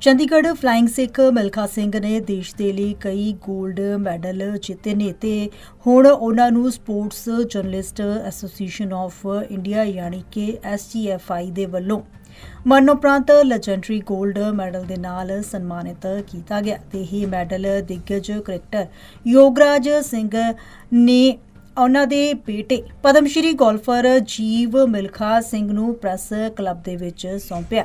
Chandigarh flying Sikh Milkha Singh ਨੇ ਦੇਸ਼ ਦੇ ਲਈ ਕਈ 골ਡ ਮੈਡਲ ਜਿੱਤੇ ਨੇ ਤੇ ਹੁਣ ਉਹਨਾਂ ਨੂੰ sports journalist association of India ਯਾਨੀ ਕਿ ਐਸਜੀਐਫਆਈ ਦੇ ਵੱਲੋਂ ਮਰਨੋਪ੍ਰਾਂਤ ਲੈਜੈਂਡਰੀ 골ਡ ਮੈਡਲ ਦੇ ਨਾਲ ਸਨਮਾਨਿਤ ਕੀਤਾ ਗਿਆ ਤੇ ਇਹ ਮੈਡਲ ਦਿੱਗਜ ਕ੍ਰਿਕਟਰ ਯੋਗਰਾਜ ਸਿੰਘ ਨੇ ਉਹਨਾਂ ਦੇ ਬੇਟੇ ਪਦਮਸ਼੍ਰੀ ਗੋਲਫਰ ਜੀਵ ਮਿਲਖਾ ਸਿੰਘ ਨੂੰ ਪ੍ਰੈਸ ਕਲੱਬ ਦੇ ਵਿੱਚ ਸੌਂਪਿਆ।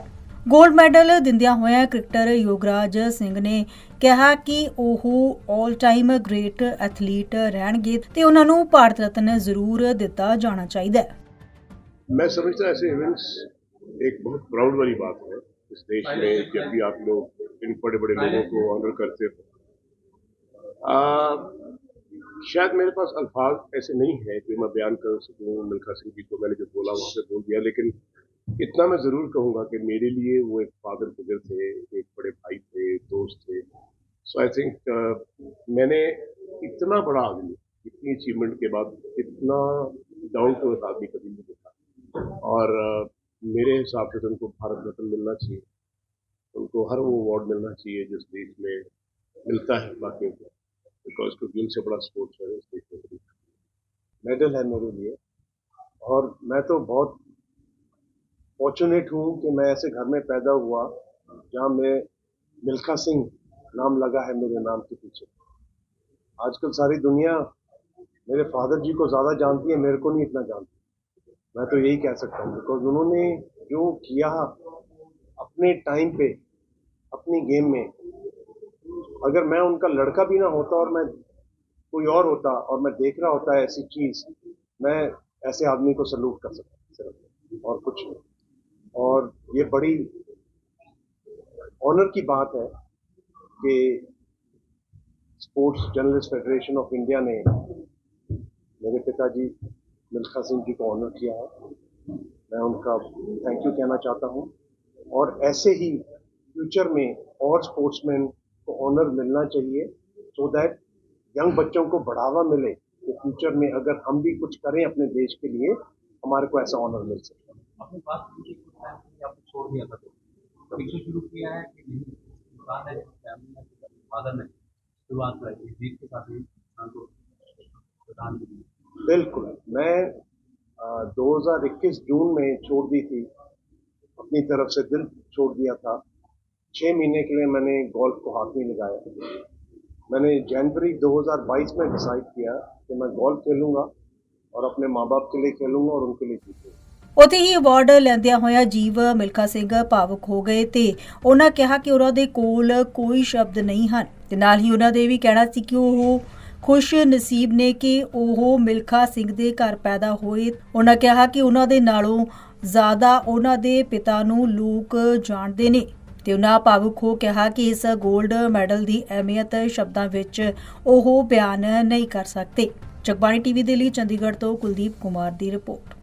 ਗੋਲਡ ਮੈਡਲ ਦਿੰਦਿਆਂ ਹੋਇਆਂ ਕ੍ਰਿਕਟਰ ਯੋਗਰਾਜ ਸਿੰਘ ਨੇ ਕਿਹਾ ਕਿ ਉਹ 올 ਟਾਈਮ ਗ੍ਰੇਟ ਐਥਲੀਟ ਰਹਿਣਗੇ ਤੇ ਉਹਨਾਂ ਨੂੰ ਭਾਰਤ ਰਤਨ ਜ਼ਰੂਰ ਦਿੱਤਾ ਜਾਣਾ ਚਾਹੀਦਾ ਹੈ। मैं समझता ऐसे इवेंट्स एक बहुत प्राउड वाली बात है इस देश में जब भी आप लोग इन बड़े बड़े लोगों को ऑनर करते हो शायद मेरे पास अल्फाज ऐसे नहीं है जो मैं बयान कर सकूँ मिल्खा सिंह जी को मैंने जो बोला वहाँ पे बोल दिया लेकिन इतना मैं ज़रूर कहूँगा कि मेरे लिए वो एक फादर फिगर थे एक बड़े भाई थे दोस्त थे। सो आई थिंक मैंने इतना बड़ा आदमी इतनी अचीवमेंट के बाद इतना डाउन टू अर्थ आदमी कभी नहीं देखा। और अ, मेरे हिसाब से तो उनको भारत रत्न मिलना चाहिए। उनको हर वो अवार्ड मिलना चाहिए जिस देश में मिलता है बाकियों को बिकॉज़ क्योंकि उनसे बड़ा स्पोर्ट्स है इस देश में मेडल है मेरे लिए। और मैं तो बहुत फॉर्चुनेट हूँ कि मैं ऐसे घर में पैदा हुआ, जहाँ मैं मिल्खा सिंह नाम लगा है मेरे नाम के पीछे। आजकल सारी दुनिया मेरे फादर जी को ज़्यादा जानती है, मेरे को नहीं इतना जानती। मैं तो यही कह सकता हूँ बिकॉज़ उन्होंने जो किया अपने टाइम पे, अपनी गेम में, अगर मैं उनका लड़का भी ना होता और मैं कोई और होता और मैं देख रहा होता ऐसी चीज़, मैं ऐसे आदमी को सलूट कर सकता, सिर्फ़ और कुछ नहीं। और ये बड़ी ऑनर की बात है कि sports journalist federation of India ने मेरे पिताजी मिल्खा सिंह जी को ऑनर किया है। मैं उनका थैंक यू कहना चाहता हूँ। और ऐसे ही फ्यूचर में और स्पोर्ट्समैन को ऑनर मिलना चाहिए सो दैट यंग बच्चों को बढ़ावा मिले कि फ्यूचर में अगर हम भी कुछ करें अपने देश के लिए, हमारे को ऐसा ऑनर मिल सकता है अपनी बात कीजिए कुछ टाइम के लिए आपने छोड़ दिया था तो पीछे शुरू किया है कि नहीं? इंसान है फैमिली में फादर ने शुरुआत कराई जीत के साथ ही को बिल्कुल। मैं अ, 2021 जून में छोड़ दी थी अपनी तरफ़ से दिल छोड़ दिया था। छः महीने के लिए मैंने गोल्फ को हाथ नहीं लगाया। मैंने जनवरी 2022 में डिसाइड किया कि मैं गोल्फ खेलूँगा और अपने माँ बाप के लिए खेलूँगा और उनके लिए जीतूँगा ਉਥੇ ਹੀ ਅਵਾਰਡ ਲੈਂਦਿਆਂ ਹੋਇਆ ਜੀਵ ਮਿਲਖਾ ਸਿੰਘ ਭਾਵੁਕ ਹੋ ਗਏ ਤੇ ਉਹਨਾਂ ਕਿਹਾ ਕਿ ਉਹਨਾਂ ਦੇ ਕੋਲ ਕੋਈ ਸ਼ਬਦ ਨਹੀਂ ਹਨ। ਤੇ ਨਾਲ ਹੀ ਉਹਨਾਂ ਦੇ ਵੀ ਕਹਿਣਾ ਸੀ ਕਿ ਉਹ ਖੁਸ਼ ਨਸੀਬ ਨੇ ਕਿ ਉਹ ਮਿਲਖਾ ਸਿੰਘ ਦੇ ਘਰ ਪੈਦਾ ਹੋਏ। ਉਹਨਾਂ ਕਿਹਾ ਕਿ ਉਹਨਾਂ ਦੇ ਨਾਲੋਂ ਜ਼ਿਆਦਾ ਉਹਨਾਂ ਦੇ ਪਿਤਾ ਨੂੰ ਲੋਕ ਜਾਣਦੇ ਨੇ। ਤੇ ਉਹਨਾਂ ਭਾਵੁਕ ਹੋ ਕਿਹਾ ਕਿ ਇਸ 골ਡ ਮੈਡਲ ਦੀ ਅਹਿਮੀਅਤ ਸ਼ਬਦਾਂ ਵਿੱਚ ਉਹ ਬਿਆਨ ਨਹੀਂ ਕਰ ਸਕਦੇ। ਜਗਬਾਣੀ ਟੀਵੀ ਦੇ ਲਈ ਚੰਡੀਗੜ੍ਹ ਤੋਂ ਕੁਲਦੀਪ ਕੁਮਾਰ ਦੀ ਰਿਪੋਰਟ।